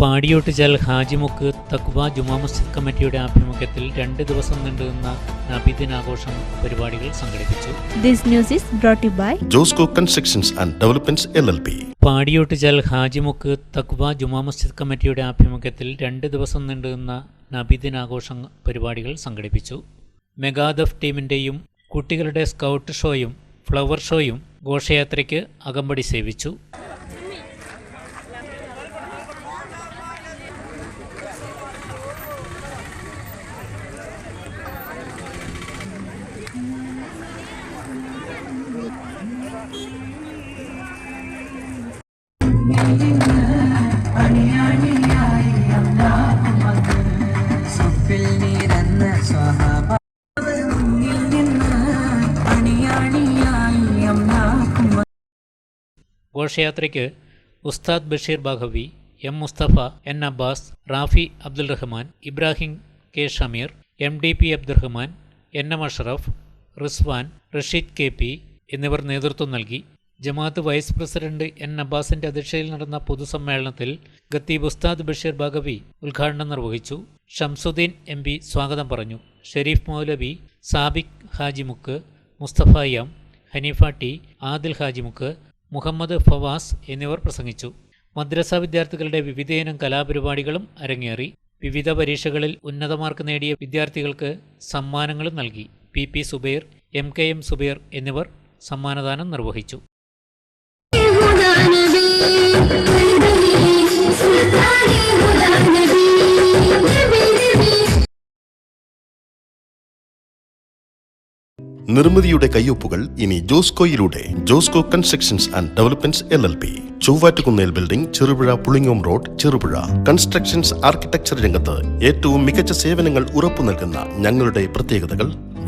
പാടിയോട്ടുചാൽ ഹാജിമുക്ക് തക്വ ജുമാ മസ്ജിദ് കമ്മിറ്റിയുടെ ആഭിമുഖ്യത്തിൽ രണ്ട് ദിവസം നീണ്ടുനിന്ന നബിദിനാഘോഷം പരിപാടികൾ സംഘടിപ്പിച്ചു. This news is brought to you by Josco constructions and developments L L P Hajimukku Thaqwa Juma Masjid കമ്മിറ്റിയുടെ ആഭിമുഖ്യത്തിൽ രണ്ട് ദിവസം നീണ്ടുനിന്ന നബിദിനാഘോഷം പരിപാടികൾ സംഘടിപ്പിച്ചു. മെഗാദഫ് ടീമിന്റെയും കുട്ടികളുടെ സ്കൗട്ട് ഷോയും ഫ്ലവർ ഷോയും ഘോഷയാത്രയ്ക്ക് അകമ്പടി സേവിച്ചു. ഘോഷയാത്രയ്ക്ക് Ustad Basheer Bahavi M Mustafa N Abbas Rafi Abdul Rahman Ibrahim K Shameer M D P Abdurahman N M Ashraf Rizwan Rasheed K P എന്നിവർ നേതൃത്വം നൽകി. ജമാഅത്ത് വൈസ് പ്രസിഡന്റ് എൻ അബ്ബാസിന്റെ അധ്യക്ഷതയിൽ നടന്ന പൊതുസമ്മേളനത്തിൽ ഖത്തീബ് ഉസ്താദ് ബഷീർ ബാഗവി ഉദ്ഘാടനം നിർവഹിച്ചു. ഷംസുദ്ദീൻ എം പി സ്വാഗതം പറഞ്ഞു. ഷെരീഫ് മൗലവി സാബിക് ഹാജിമുക്ക് മുസ്തഫ എം ഹനീഫ ടി ആദിൽ ഹാജിമുക്ക് മുഹമ്മദ് ഫവാസ് എന്നിവർ പ്രസംഗിച്ചു. മദ്രസ വിദ്യാർത്ഥികളുടെ വിവിധയിനം കലാപരിപാടികളും അരങ്ങേറി. വിവിധ പരീക്ഷകളിൽ ഉന്നത മാർക്ക് നേടിയ വിദ്യാർത്ഥികൾക്ക് സമ്മാനങ്ങളും നൽകി. P P Zubair M K M Zubair എന്നിവർ സമ്മാനദാനം നിർവഹിച്ചു. നിർമ്മിതിയുടെ കയ്യൊപ്പുകൾ ഇനി ജോസ്കോയിലൂടെ Josco constructions and developments L L P Chovvattukunnel building Cherupuzha Pulingome road Cherupuzha. Constructions architecture രംഗത്ത് ഏറ്റവും മികച്ച സേവനങ്ങൾ ഉറപ്പു നൽകുന്ന ഞങ്ങളുടെ പ്രത്യേകതകൾ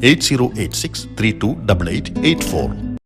8086 328884.